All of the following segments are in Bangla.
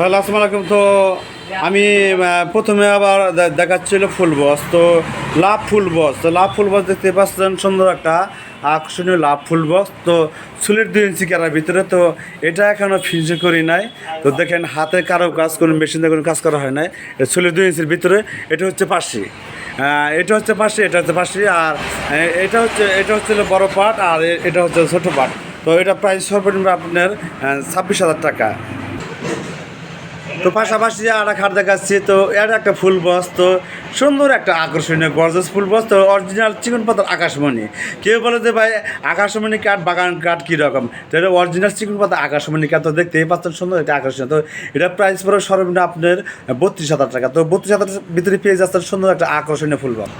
হ্যালো, আসসালামু তো আমি প্রথমে আবার দেখাচ্ছিল ফুল বস। তো লাভ ফুল বস। তো লাভ ফুল বস দেখতে পাচ্ছেন সুন্দর একটা আকর্ষণীয় লাভ ফুল বস। তো চুলের দুই ইঞ্চি কেরার ভিতরে, তো এটা এখনও ফিনিশিং করি নাই। তো দেখেন, হাতে কারও কাজ কোনো মেশিনে কোনো কাজ করা হয় নাই। চুলের দুই ইঞ্চির ভিতরে, এটা হচ্ছে পাশি। এটা হচ্ছে পাশি, এটা হচ্ছে পাশি, আর এটা হচ্ছে এটা হচ্ছে বড় পাট, আর এটা হচ্ছে ছোটো পাট। তো এটা প্রায় সর্বনিম্ন আপনার ছাব্বিশ হাজার টাকা। তো পাশাপাশি আর একটা খাট দেখাচ্ছি, তো এটা একটা ফুল বস, তো সুন্দর একটা আকর্ষণীয় গর্জস ফুল বস, তো অরিজিনাল চিকন পাতার আকাশমণি। কেউ বলে যে ভাই, আকাশমণি কাঠ, বাগান কাঠ কীরকম তো এটা অরিজিনাল চিকন পাতা আকাশমণি কাঠ, তো দেখতেই পাচ্ছেন সুন্দর এটা আকর্ষণীয়। তো এটা প্রাইস পড়ে সর্বনিম্ন আপনার বত্রিশ হাজার টাকা। তো বত্রিশ হাজার ভিতরে পেয়ে যাচ্ছেন সুন্দর একটা আকর্ষণীয় ফুল বস।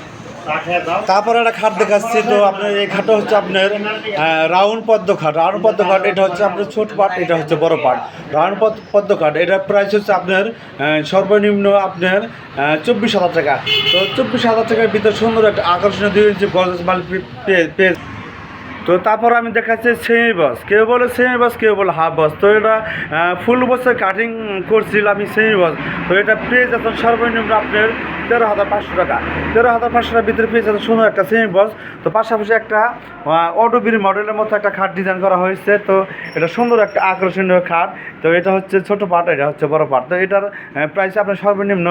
তারপরে একটা খাট দেখাচ্ছি, তো আপনার এই খাটটা হচ্ছে আপনার রাউন্ড পদ্ম খাট। রাউন্ড পদ্ম খাট, এটা হচ্ছে আপনার ছোট পাট, এটা হচ্ছে বড় পাট। রাউন্ড পদ্ম খাট এটার প্রাইস হচ্ছে আপনার সর্বনিম্ন আপনার চব্বিশ হাজার টাকা। তো চব্বিশ হাজার টাকার ভিতরে সুন্দর একটা আকর্ষণীয় দুই ইঞ্চি গজ মাল পেয়ে তো তারপর আমি দেখাচ্ছি সেমি বস। কেউ বলে সেমি বস, কেউ বলে হাফ বস। তো এটা ফুল বসের কাটিং করছিল আমি সেমি বস। তো এটা পেয়ে যাচ্ছেন সর্বনিম্ন আপনার তেরো হাজার পাঁচশো টাকা। তেরো হাজার পাঁচশো টাকার ভিতরে পেয়ে যাচ্ছেন সুন্দর একটা সেমি বস। তো পাশাপাশি একটা অটোবির মডেলের মতো একটা খাট ডিজাইন করা হয়েছে। তো এটা সুন্দর একটা আকর্ষণীয় খাট তো এটা হচ্ছে ছোটো পাট এটা হচ্ছে বড় পাট তো এটার প্রাইস আপনার সর্বনিম্ন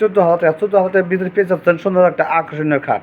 চোদ্দ হাজার চোদ্দ হাজার ভিতরে পেয়ে যাচ্ছেন সুন্দর একটা আকর্ষণীয় খাট